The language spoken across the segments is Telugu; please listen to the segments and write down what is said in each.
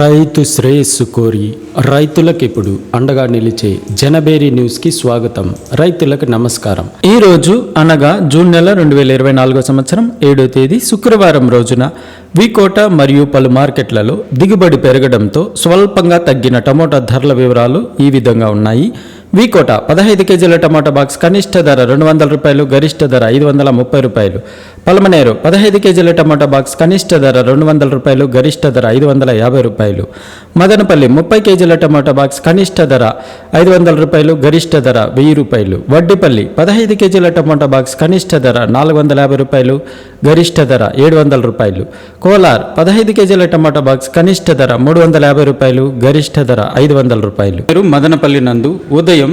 రైతు శ్రేయస్సు కోరి రైతులకు ఇప్పుడు అండగా నిలిచే జనబేరి న్యూస్కి స్వాగతం. రైతులకు నమస్కారం. ఈ రోజు అనగా జూన్ నెల రెండు వేల ఇరవై నాలుగో సంవత్సరం ఏడో తేదీ శుక్రవారం రోజున వికోట మరియు పలు మార్కెట్లలో దిగుబడి పెరగడంతో స్వల్పంగా తగ్గిన టమోటా ధరల వివరాలు ఈ విధంగా ఉన్నాయి. వికోట పదహైదు కేజీల టమాటా బాక్స్ కనిష్ట ధర రెండు వందల రూపాయలు గరిష్ట ధర ఐదు వందల ముప్పై రూపాయలు. పలమనేరు పదహైదు కేజీల టమాటా బాక్స్ కనిష్ట ధర రెండు వందల రూపాయలు గరిష్ట ధర ఐదు వందల యాభై రూపాయలు. మదనపల్లి ముప్పై కేజీల టమాటా బాక్స్ కనిష్ట ధర ఐదు వందల రూపాయలు గరిష్ట ధర వెయ్యి రూపాయలు. వడ్డిపల్లి పదహైదు కేజీల టమాటా బాక్స్ కనిష్ట ధర నాలుగు వందల యాభై రూపాయలు గరిష్ట ధర ఏడు వందల రూపాయలు. కోలార్ పదహైదు కేజీల టమాటా బాక్స్ కనిష్ట ధర మూడు వందల యాభై రూపాయలు గరిష్ట ధర ఐదు వందల రూపాయలు. మదనపల్లి నందు. ఉదయం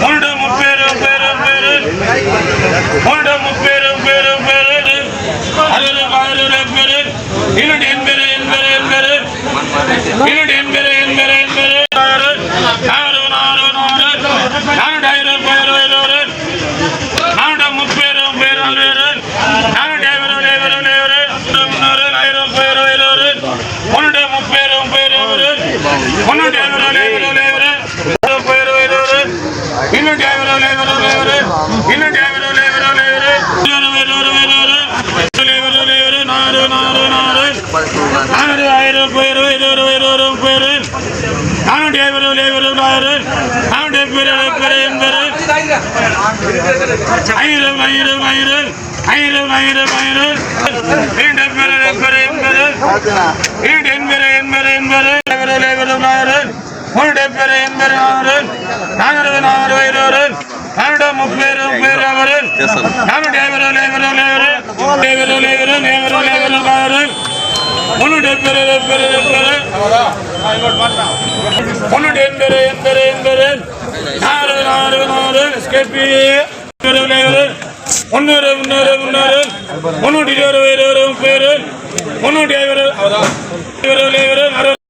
உண்டமு பேரு பேரு பேரு. உண்டமு பேரு பேரு பேரு. அருள் மாறுற பேரு. என்னுடைய என்பேரு என்பேரு என்பேரு. என்னுடைய என்பேரு என்பேரு என்பேரு. நாறு நாறு. நாறு நானூற்றி നാരായണ നാരായണ நானூறு ஆயிரம் பேர் இருபது இருபது பேர் நானூற்றி ஐம்பது இருபது ஆயிரம் நானூற்றி பேர் பேர் எண்பது ஆயிரம் ஆயிரம் ஆயிரம் ஆயிரம் ஆயிரம் ஆயிரம் இரண்டு பேர் பேர் எண்பது இரண்டு எண்பது எண்பது எண்பது இருபது இருபது ஆயிரம் மூன்று பேர் எண்பது ஆயிரம் நானூறு நானூறு இருபது நானூற்றி முப்பது பேர் அவர்கள் நானூற்றி ஐம்பது ஐம்பது ஐம்பது ஐம்பது ಮುನ್ನುಡಿ ಎಂದರೆ ಎಂದರೆ ಎಂದರೆ ಮುನ್ನುಡಿ ಎಂದರೆ ಎಂದರೆ ಎಂದರೆ ನಾರು ನಾರು ನಾರು ಎಸ್ಕೇಪಿ முன்னூறு முன்னூறு. முன்னூறு முன்னூற்றி இருபது இருபது முப்பது முன்னூற்றி ஐம்பது இருபது